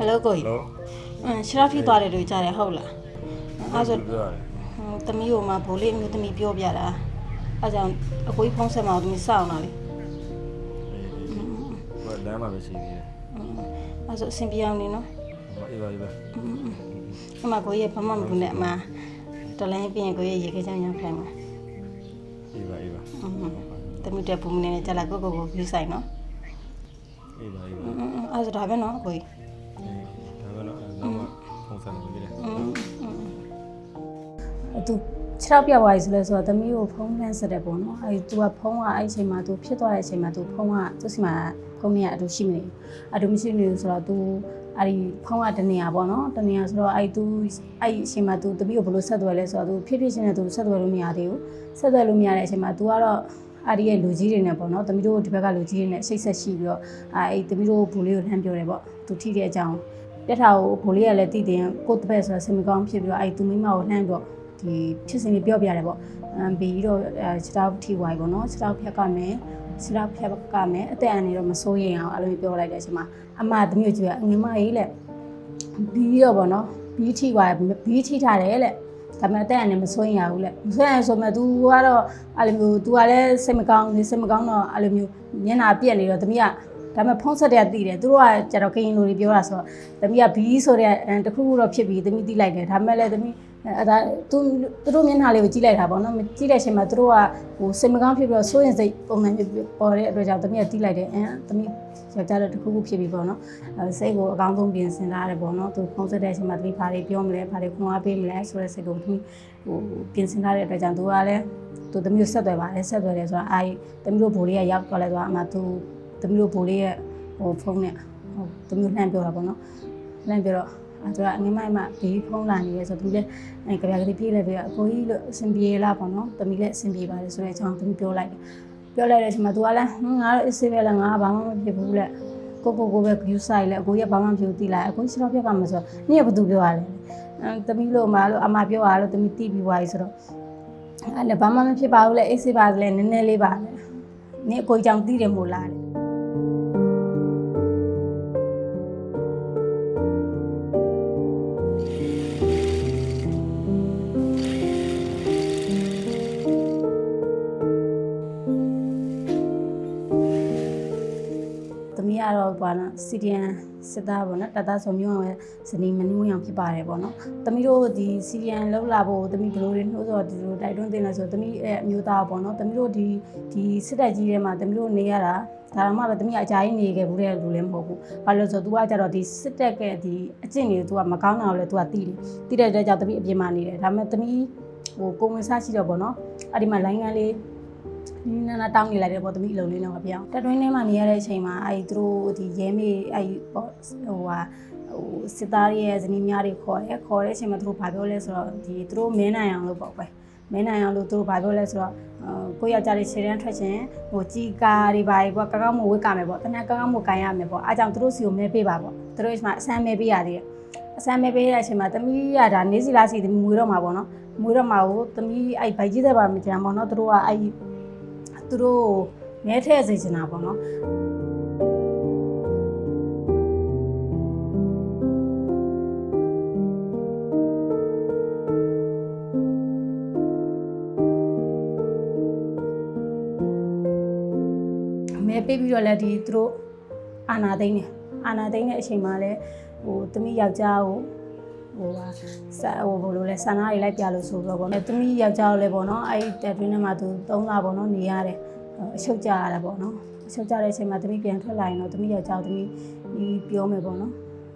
ယ်လိုကိုကြီးလို့အင်းရှရာဖီသွားတယ်လို့ကြားတယ်ဟုတ်လားအဲ့ဆိုပြောရတယ်ဟိုသမီးကိုမှဘိုးလေးအမျိုးသမီးပြောပြတာအဲ့ကြောင့်အကိုကြီးဖုန်းဆက်မအောင်သမီးစောင့်လာလေဟိုလမ်းမှာပဲရှိသေးတယ်အဲ့ဆိုအဆင်ပြေအောင်နေနော်ဟိုအေးပါအေးပါအမကိုကြီးဘာမှမလုပ်နဲ့အမတလိုင်းပြင်ကိုကြီးရေခဲချမ်းရဖိုင်မှာအေးပါအေးပါသမီးတက်ပူမနေနဲ့ကြလာကိုကိုကိုယူဆိုင်နော်အေးပါအေးပါအဲ့ဆိုဒါပဲနော်ကိုကြီး သူခြေထောက်ပြတ်သွားပြီဆိုလဲဆိုတော့သမီးကိုဖုန်းလန်းဆက်တယ်ပေါ့နော်အဲသူကဖုန်းကအဲ့အချိန်မှာသူဖြစ်သွားတဲ့အချိန်မှာသူဖုန်းကသူ့စီမှာဖုန်းနဲ့အတူရှိမနေဘူးအတူမရှိနေဘူးဆိုတော့သူအဲ့ဒီဖုန်းကတနေရပေါ့နော်တနေရဆိုတော့အဲ့သူအဲ့ဒီအချိန်မှာသူသမီးကိုဘယ်လိုဆက်သွယ်လဲဆိုတော့သူဖြစ်ဖြစ်ချင်းနဲ့သူဆက်သွယ်လို့မရသေးဘူးဆက်သွယ်လို့မရတဲ့အချိန်မှာသူကတော့အဲ့ဒီရဲ့လူကြီးတွေနဲ့ပေါ့နော်သမီးတို့ဒီဘက်ကလူကြီးတွေနဲ့စိတ်ဆက်ရှိပြီးတော့အဲ့သမီးတို့ဘူလေးကိုလှမ်းပြောတယ်ပေါ့သူထိတဲ့အကြောင်းပြက်ထားကိုဘူလေးကလည်းတည်တယ်ကိုယ့်တပည့်ဆိုတော့စင်မကောင်းဖြစ်ပြီးတော့အဲ့သူမိမကိုလှမ်းပြီးတော့ ဒီဖြစ်စဉ်လေးပြောပြရတယ်ပေါ့အမ်ပြီးတော့အဲခြေထောက်ထိဝိုင်းပေါ့နော်ခြေထောက်ဖြတ်ကမယ်ခြေထောက်ဖြတ်ကမယ်အသက်အန္တရာယ်တော့မစိုးရိမ်အောင်အဲ့လိုမျိုးပြောလိုက်တဲ့အချိန်မှာအမသမီးကိုကြည့်ရငမကြီးလက်ပြီးတော့ပေါ့နော်ဘီးထိဝိုင်းဘီးထိထားတယ်လက်ဒါပေမဲ့အသက်အန္တရာယ်မစိုးရိမ်ရဘူးလက်မစိုးရိမ်ဆိုမှ तू ကတော့အဲ့လိုမျိုး तू ကလည်းစိတ်မကောင်းနေစိတ်မကောင်းတော့အဲ့လိုမျိုးမျက်နှာပြက်နေတော့သမီးကဒါပေမဲ့ဖုံးဆက်တဲ့တည်တယ်သူတို့ကကျတော့ကရင်လူတွေပြောတာဆိုတော့သမီးကဘီးဆိုတဲ့တခုခုတော့ဖြစ်ပြီးသမီးသိလိုက်တယ်ဒါပေမဲ့လည်းသမီး အဲဒါသူသူတို့မျက်နှာလေးကိုကြည့်လိုက်တာပေါ့နော်ကြည့်တဲ့အချိန်မှာသူတို့ကဟိုစိတ်မကောင်းဖြစ်ပြီးတော့စိုးရင်စိတ်ပုံစံမျိုးပေါ်တဲ့အတွက်ကြောင့်သမီးကသိလိုက်တယ်အဲသမီးယောက်ျားတော့တခုခုဖြစ်ပြီးပေါ့နော်အဲစိတ်ကိုအကောင်းဆုံးပြင်ဆင်ထားရတယ်ပေါ့နော်သူဖုံးဆက်တဲ့အချိန်မှာသမီးဘာတွေပြောမလဲဘာတွေခွန်အားပေးမလဲဆိုတဲ့စိတ်ကိုသမီးဟိုပြင်ဆင်ထားတဲ့အတွက်ကြောင့်သူကလည်းသူသမီးကိုဆက်သွယ်ပါတယ်ဆက်သွယ်တယ်ဆိုတာအာသမီးတို့ဘိုးလေးကရောက်သွားလဲသွားအမှသူသမီးတို့ဘိုးလေးရဲ့ဟိုဖုန်းနဲ့ဟိုသမီးလှမ်းပြောတာပေါ့နော်လှမ်းပြောတော့အဲ သူကအငင်းမိုက်မှဘေးဖုန်းလာနေရဲဆိုသူလည်းအဲကြပြကလေးပြေးလဲပြီးတော့အကိုကြီးလို့အဆင်ပြေလားပေါ့နော်သမီးလည်းအဆင်ပြေပါတယ်ဆိုတဲ့အကြောင်းသမီးပြောလိုက်တယ်ပြောလိုက်တဲ့အချိန်မှာသူကလည်းဟင်းငါတော့အစ်စေးပဲလားငါကဘာမှမဖြစ်ဘူးလက်ကိုကိုကိုပဲ view site လဲအကိုကြီးကဘာမှမဖြစ်ဘူးတိလိုက်အကိုကြီးစတော့ပြက်ကမှာဆိုတော့နေ့ကဘာသူပြောရလဲအဲသမီးလို့မလို့အမပြောရလို့သမီးတိပြီးသွားပြီဆိုတော့အဲ့ဒါဘာမှမဖြစ်ပါဘူးလေအေးစေးပါလေနည်းနည်းလေးပါလေနေ့အကိုကြီးကြောင့်တိတယ်မို့လားလေ တော့ဘာလဲစီဒီယန်စစ်သားပေါ့နော်တသားဆိုမျိုးအောင်ဇနီးမနှင်းဝင်အောင်ဖြစ်ပါတယ်ပေါ့နော်သမီးတို့ဒီစီဒီယန်လောက်လာဖို့သမီးဘယ်လိုတွေနှိုးဆော်ဒီလိုတိုက်တွန်းတင်လဲဆိုသမီးရဲ့အမျိုးသားပေါ့နော်သမီးတို့ဒီဒီစစ်တပ်ကြီးထဲမှာသမီးတို့နေရတာဒါမှပဲသမီးအကြာကြီးနေခဲ့ဘူးတဲ့လူလည်းမဟုတ်ဘူးဘာလို့လဲဆိုတော့ तू ကကြတော့ဒီစစ်တပ်ကဒီအကျင့်တွေ तू ကမကောင်းတာကိုလည်း तू ကသိတယ်သိတဲ့အတွက်ကြောင့်သမီးအပြင်မှာနေတယ်ဒါပေမဲ့သမီးဟိုကိုဝင်စားရှိတော့ပေါ့နော်အဲ့ဒီမှာလိုင်းကန်းလေး နင်းနာတောင်းနေလိုက်တယ်ပေါ့သမီးအလုံးလေးတော့မပြောင်းတက်တွင်းထဲမှာနေရတဲ့အချိန်မှာအဲ့သူတို့ဒီရဲမေးအဲ့ပေါ့ဟိုဟာဟိုစစ်သားရဲ့ဇနီးများတွေခေါ်တယ်ခေါ်တဲ့အချိန်မှာသူတို့ဘာပြောလဲဆိုတော့ဒီသူတို့မင်းနိုင်အောင်လို့ပေါ့ပဲမင်းနိုင်အောင်လို့သူတို့ဘာပြောလဲဆိုတော့ကိုယောက်ျားလေးခြေတန်းထွက်ခြင်းဟိုကြီးကားတွေပါပေါ့ကောက်ကောက်မဝတ်ကမယ်ပေါ့တနက်ကောက်ကောက်မကန်ရမယ်ပေါ့အားကြောင့်သူတို့စီကိုမဲပေးပါပေါ့သူတို့အချိန်မှာအဆမ်းမဲပေးရသေးတယ်အဆမ်းမဲပေးတဲ့အချိန်မှာသမီးကဒါနေစီလားစီသမီးမွေတော့မှာပေါ့နော်မွေတော့မှာကိုသမီးအဲ့ဗိုက်ကြီးတဲ့ပါမကြမ်းပေါ့နော်သူတို့ကအဲ့ သူတို့မဲထည့်စေချင်တာပေါ့နော်မဲပေးပြီးတော့လည်းဒီသူတို့အာနာသိန်းနေအာနာသိန်းတဲ့အချိန်မှာလည်းဟိုသမီးယောက်ျားကို ဟိုဟာစာဟိုဘလိုလဲဆန္ဒတွေလိုက်ပြလို့ဆိုတော့ဗောနော်သမီးယောက်ျားကိုလည်းဗောနော်အဲ့ဒီတက်တွင်းထဲမှာသူ၃လဗောနော်နေရတယ်အချုပ်ကြရတာဗောနော်အချုပ်ကြတဲ့အချိန်မှာသမီးပြန်ထွက်လာရင်တော့သမီးယောက်ျားကိုသမီးဒီပြောမယ်ဗောနော်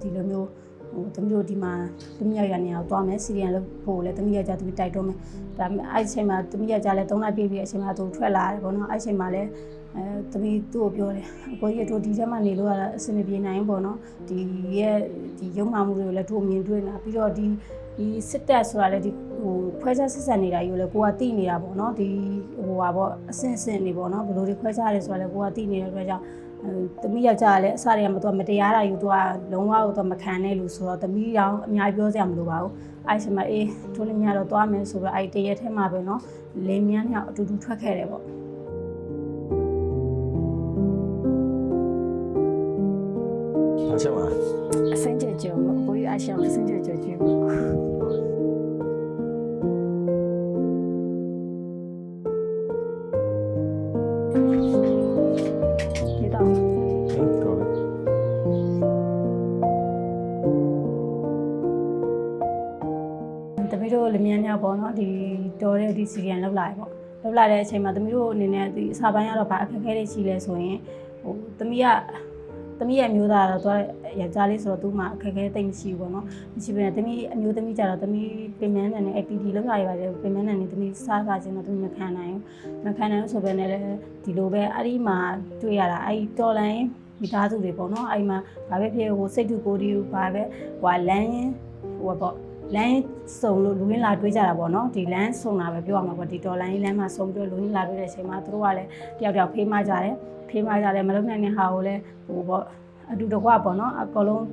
ဒီလိုမျိုးဟိုသမီးတို့ဒီမှာသမီးယောက်ျားနေအောင်သွားမယ်စီရီယန်လို့ပို့လဲသမီးယောက်ျားသမီးတိုက်တော့မယ်ဒါပေမဲ့အဲ့ဒီအချိန်မှာသမီးယောက်ျားလည်း၃လပြည့်ပြီးတဲ့အချိန်မှာသူထွက်လာတယ်ဗောနော်အဲ့ဒီအချိန်မှာလည်း အဲသမီးသူ့ကိုပြောတယ်အကိုကြီးတို့ဒီထဲမှာနေလို့ရတာအဆင်မပြေနိုင်ဘူးပေါ့နော်ဒီရဲ့ဒီရုံမှမှုတွေကိုလည်းတို့မြင်တွေ့နေတာပြီးတော့ဒီဒီစစ်တပ်ဆိုတာလည်းဒီဟိုခွဲခြားဆက်ဆံနေတာယူလည်းကိုကတိနေတာပေါ့နော်ဒီဟိုပါပေါ့အဆင့်အဆင့်နေပေါ့နော်ဘယ်လိုတွေခွဲခြားရဲဆိုတာလည်းကိုကတိနေတဲ့အတွက်ကြောင့်အဲသမီးယောက်ျားကလည်းအစတွေကမတော့မတရားတာယူသူကလုံးဝတော့မခံနဲ့လို့ဆိုတော့သမီးရောင်အများကြီးပြောစရာမလိုပါဘူးအဲ့ဒီမှာအေးတို့လည်းများတော့သွားမယ်ဆိုတော့အဲ့တရက်ထဲမှာပဲနော်လင်းမြန်းညောင်အတူတူထွက်ခဲ့တယ်ပေါ့ ချက်မှာအစင်းကျအရှောင်းလေးစင်ကြကြကြည့်ပါဒီတော့ဟုတ်ကောပဲတမီးတို့လမြန်းညောက်ပေါ့နော်ဒီတော်တဲ့ဒီစီရီယံလောက်လာရပေါ့လောက်လာတဲ့အချိန်မှာတမီးတို့အနေနဲ့ဒီအစာပိုင်းကတော့ဗာအခက်အခဲတွေရှိလဲဆိုရင်ဟိုတမီးက တမီးရဲ့အမျိုးသားကတော့သူကယောက်ျားလေးဆိုတော့သူ့မှာအခက်အခဲတိတ်မရှိဘူးပေါ့နော်မရှိဘဲနဲ့တမီးအမျိုးသမီးကြတော့တမီးပင်မန်းနဲ့ APD လောက်လာရပါတယ်ပင်မန်းနဲ့တမီးစားကြခြင်းတော့တမီးမခံနိုင်ဘူးမခံနိုင်ဘူးဆိုပဲနဲ့လည်းဒီလိုပဲအဲ့ဒီမှာတွေ့ရတာအဲ့ဒီတော်လိုင်းမိသားစုတွေပေါ့နော်အဲ့ဒီမှာဘာပဲဖြစ်ဟိုစိတ်တူကိုယ်ဒီဘာပဲဟိုလမ်းဟိုပေါ့လမ်းစုံလို့လူရင်းလာတွေးကြတာပေါ့နော်ဒီလမ်းစုံတာပဲပြောရမှာပေါ့ဒီဒေါ်လာရင်းလမ်းမှာစုံပြီးတော့လူရင်းလာတွေးတဲ့အချိန်မှာသူတို့ကလည်းတယောက်တယောက်ဖေးမကြတယ် ဖေးမကြတယ်မလုံနိုင်တဲ့ဟာကိုလည်းဟိုပေါ့အတူတကွပေါ့နော်အကောင်လုံး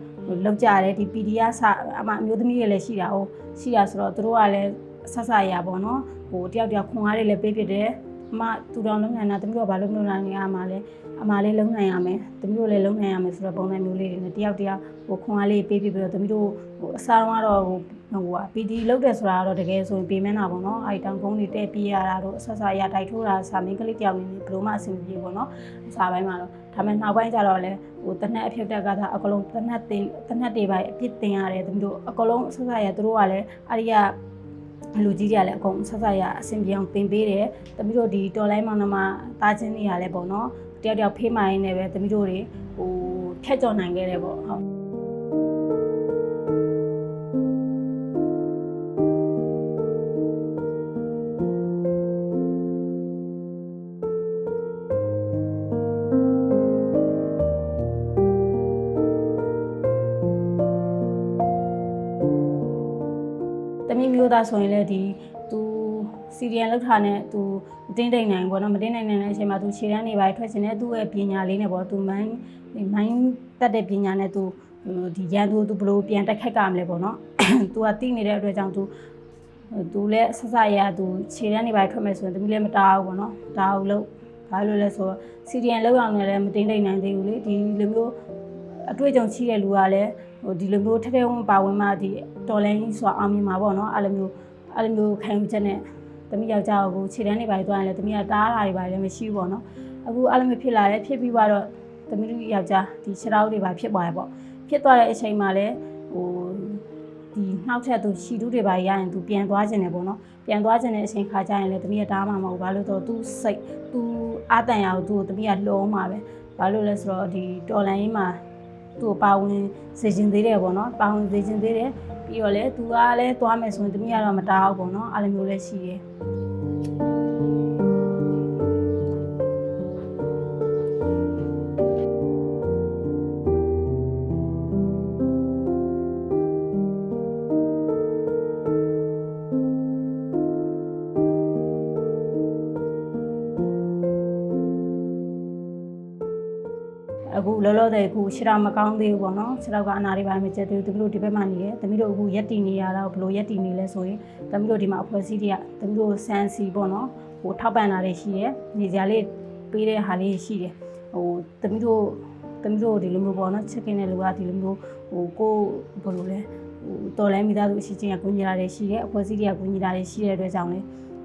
လောက်ကြတယ်ဒီ PDF ဆအမအမျိုးသမီးတွေလည်းရှိတာဟိုရှိတာဆိုတော့သူတို့ကလည်းဆက်ဆရပေါ့နော်ဟိုတယောက်တယောက်ခွန်အားတွေလည်းပေးဖြစ်တယ်အ မသူတော်လုံးနိုင်တာတမီးတို့ကဘာလို့မလုပ်နိုင်လဲအမလည်းအမလေးလုံးနိုင်ရမယ်တမီးတို့လည်းလုံးနိုင်ရမယ်ဆိုတော့ပုံစံမျိုးလေးတွေနဲ့တယောက်တယောက်ဟိုခွန်အားလေးပေးပြပြီးတော့တမီးတို့ဟိုအစားတော့ကတော့ဟိုဟိုက PD လောက်တယ်ဆိုတာကတော့တကယ်ဆိုရင်ပေးမန်းတာပေါ့နော်အဲ့တောင်ကုန်းတွေတဲ့ပြေးရတာတို့အဆက်ဆက်ရတိုက်ထိုးတာစာမင်းကလေးတယောက်နေနေဘယ်လိုမှအဆင်မပြေပေါ့နော်အစာပိုင်းမှာတော့ဒါပေမဲ့နောက်ပိုင်းကျတော့လေဟိုတနက်အဖြစ်တက်ကသာအကလုံးတနက်တင်တနက်တွေပိုင်းအပြစ်တင်ရတယ်တမီးတို့အကလုံးအဆက်ဆက်ရသူတို့ကလည်းအဲ့ဒီက လူကြီးတွေကလည်းအကုန်ဆက်ဆက်ရအဆင်ပြေအောင်တင်ပေးတယ်တမီးတို့ဒီတော်လိုင်းမောင်နှမတာချင်းနေရလဲပေါ့နော်တယောက်တယောက်ဖေးမိုင်းနေပဲတမီးတို့တွေဟိုဖြတ်ကျော်နိုင်ခဲ့တယ်ပေါ့ဟုတ်တ ဆိုရင်လည်းဒီသူစီရီယံလောက်ထားနဲ့သူမတင်းတိမ်နိုင်ဘောနော်မတင်းနိုင်နိုင်တဲ့အချိန်မှာသူခြေတန်းနေပါထွက်ချင်တဲ့သူ့ရဲ့ပညာလေးနဲ့ပေါ့သူမိုင်းမိုင်းတက်တဲ့ပညာနဲ့သူဒီရန်သူသူဘလို့ပြန်တက်ခက်ကမလဲပေါ့နော်သူကတိနေတဲ့အတွက်ကြောင့်သူသူလည်းဆဆရသူခြေတန်းနေပါထွက်မယ်ဆိုရင်တမီးလည်းမတားဘူးပေါ့နော်တားဘူးလို့ဘာလို့လဲဆိုတော့စီရီယံလောက်အောင်လည်းမတင်းတိမ်နိုင်သေးဘူးလေဒီလိုမျိုးအတွေ့အကြုံရှိတဲ့လူကလည်း ဟိုဒီလိုမျိုးထဲထဲဝင်ပါဝင်မှဒီတော်လိုင်းကြီးဆိုတာအောင်မြင်မှာပေါ့နော်အဲ့လိုမျိုးအဲ့လိုမျိုးခံယူချက်နဲ့တမီးယောက်ျားကိုခြေတန်းနေပါသွားရင်လည်းတမီးကတားတာတွေပါလည်းမရှိဘူးပေါ့နော်အခုအဲ့လိုမျိုးဖြစ်လာတယ်ဖြစ်ပြီးတော့တမီးတို့ယောက်ျားဒီခြေထောက်တွေပါဖြစ်သွားတယ်ပေါ့ဖြစ်သွားတဲ့အချိန်မှာလည်းဟိုဒီနှောက်ထက်သူရှီတူးတွေပါရရင်သူပြန်သွားခြင်းတယ်ပေါ့နော်ပြန်သွားခြင်းတဲ့အချိန်ခါကျရင်လည်းတမီးကတားမှာမဟုတ်ဘူးဘာလို့တော့သူစိတ်သူအာတန်ရအောင်သူ့ကိုတမီးကလှုံးမှာပဲဘာလို့လဲဆိုတော့ဒီတော်လိုင်းကြီးမှာ သူ့ကိုပါဝင်စေခြင်းသေးတယ်ပေါ့နော်ပါဝင်စေခြင်းသေးတယ်ပြီးတော့လေသူကလည်းသွားမယ်ဆိုရင်တမီးကတော့မတားဘူးပေါ့နော်အဲ့လိုမျိုးလည်းရှိတယ် လောလောဆယ်အခုခြေထောက်မကောင်းသေးဘူးပေါ့နော်ခြေထောက်ကအနာတွေပါမကျက်သေးဘူးတမီးတို့ဒီဘက်မှာနေတယ်တမီးတို့အခုရက်တီနေရတာဘယ်လိုရက်တီနေလဲဆိုရင်တမီးတို့ဒီမှာအဖွဲ့အစည်းတွေကတမီးတို့ဆန်စီပေါ့နော်ဟိုထောက်ပံ့တာတွေရှိတယ်နေစရာလေးပေးတဲ့ဟာလေးရှိတယ်ဟိုတမီးတို့တမီးတို့ဒီလိုမျိုးပေါ့နော်ချက်ကင်းတဲ့လူကဒီလိုမျိုးဟိုကိုဘယ်လိုလဲဟိုတော်လဲမိသားစုအရှိချင်းကကူညီတာတွေရှိတယ်အဖွဲ့အစည်းတွေကကူညီတာတွေရှိတဲ့အတွက်ကြောင့်လေ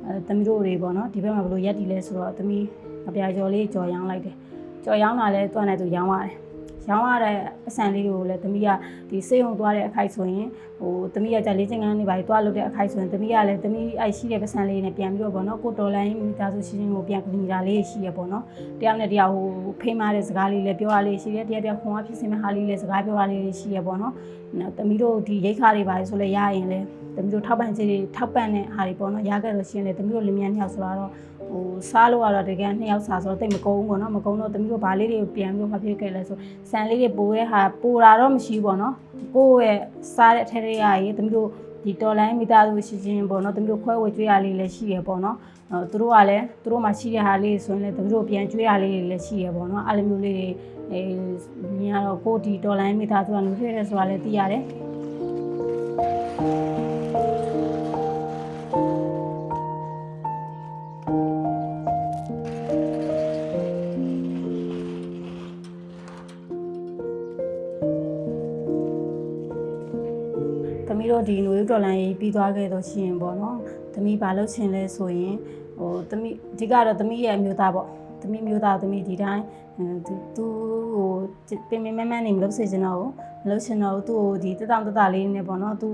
အဲတမီးတို့တွေပေါ့နော်ဒီဘက်မှာဘယ်လိုရက်တီလဲဆိုတော့တမီးအပြာကျော်လေးကြော်ရောင်းလိုက်တယ်ကြော်ရောင်းတာလဲတွန်းနေသူရောင်းရတယ်။ ရောင်းရတဲ့အဆန်လေးတွေကိုလည်းသမီးကဒီစေးုံသွားတဲ့အခိုက်ဆိုရင်ဟိုသမီးကကြက်လေးချင်းကန်းနေပါပြီးတွားလုပ်တဲ့အခိုက်ဆိုရင်သမီးကလည်းသမီးအဲ့ရှိတဲ့ပစံလေးနဲ့ပြန်ပြီးတော့ဗောနော်ကိုတော်လိုင်းမိသားစုရှင်းရှင်းကိုပြန်ကူညီတာလေးရှိရဗောနော်။တယောက်နဲ့တယောက်ဟိုဖိမတဲ့စကားလေးလည်းပြောရလေးရှိတယ်။တယောက်တယောက်ခွန်အားဖြစ်စင်မဲ့ဟာလေးလည်းစကားပြောရလေးရှိရဗောနော်။နော်သမီးတို့ဒီရိတ်ခါတွေပါဆိုလဲရရင်လည်းသမီးတို့ထောက်ပံ့ခြင်းတွေထောက်ပံ့တဲ့ဟာတွေပေါ့နော်ရခဲ့လို့ရှိရင်လည်းသမီးတို့လင်မြန်းနှစ်ယောက်ဆိုတော့ ဟိုစားလို့ကတော့တကယ်နှစ်ယောက်စားဆိုတော့တိတ်မကုန်းဘူးပေါ့နော်မကုန်းတော့သမီးတို့ဗာလေးတွေကိုပြန်ပြီးမှဖြစ်ခဲ့လဲဆိုဆန်လေးတွေပိုးတဲ့ဟာပိုးတာတော့မရှိဘူးပေါ့နော်ကိုယ့်ရဲ့စားတဲ့အထက်တွေကရေသမီးတို့ဒီတော်လိုင်းမိသားစုရှိချင်းပေါ့နော်သမီးတို့ခွဲဝေကျွေးရလေးလည်းရှိရပေါ့နော်အဲသူတို့ကလည်းသူတို့မှရှိတဲ့ဟာလေးဆိုရင်လည်းသမီးတို့ပြန်ကျွေးရလေးတွေလည်းရှိရပေါ့နော်အဲ့လိုမျိုးလေးတွေအဲမြင်ရတော့ကိုဒီတော်လိုင်းမိသားစုကလူဖြစ်ရဲဆိုတာလည်းသိရတယ် ဒီနွေဦးတော်လိုင်းရေးပြီးသွားခဲ့တော့ရှိရင်ပေါ့နော်သမီးဘာလုပ်ချင်လဲဆိုရင်ဟိုသမီးအဓိကတော့သမီးရဲ့အမျိုးသားပေါ့သမီးမျိုးသားသမီးဒီတိုင်းသူသူဟိုပင်ပင်မမနေမလုပ်စေချင်တော့ဘူးမလုပ်ချင်တော့ဘူးသူ့ကိုဒီတက်တောင့်တက်တာလေးနဲ့ပေါ့နော်သူ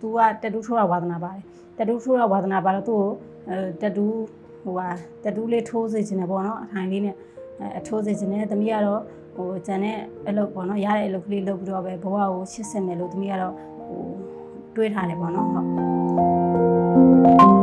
သူကတက်တူးထိုးတာဝါသနာပါတယ်တက်တူးထိုးတာဝါသနာပါတော့သူ့ကိုအဲတက်တူးဟိုဟာတက်တူးလေးထိုးစေချင်တယ်ပေါ့နော်အထိုင်လေးနဲ့အဲအထိုးစေချင်တယ်သမီးကတော့ဟိုဂျန်တဲ့အလုပ်ပေါ့နော်ရတဲ့အလုပ်ကလေးလုပ်ပြီးတော့ပဲဘဝကိုရှစ်ဆင်မယ်လို့သမီးကတော့ဟို တွေးထားတယ်ပေါ့နော်ဟုတ်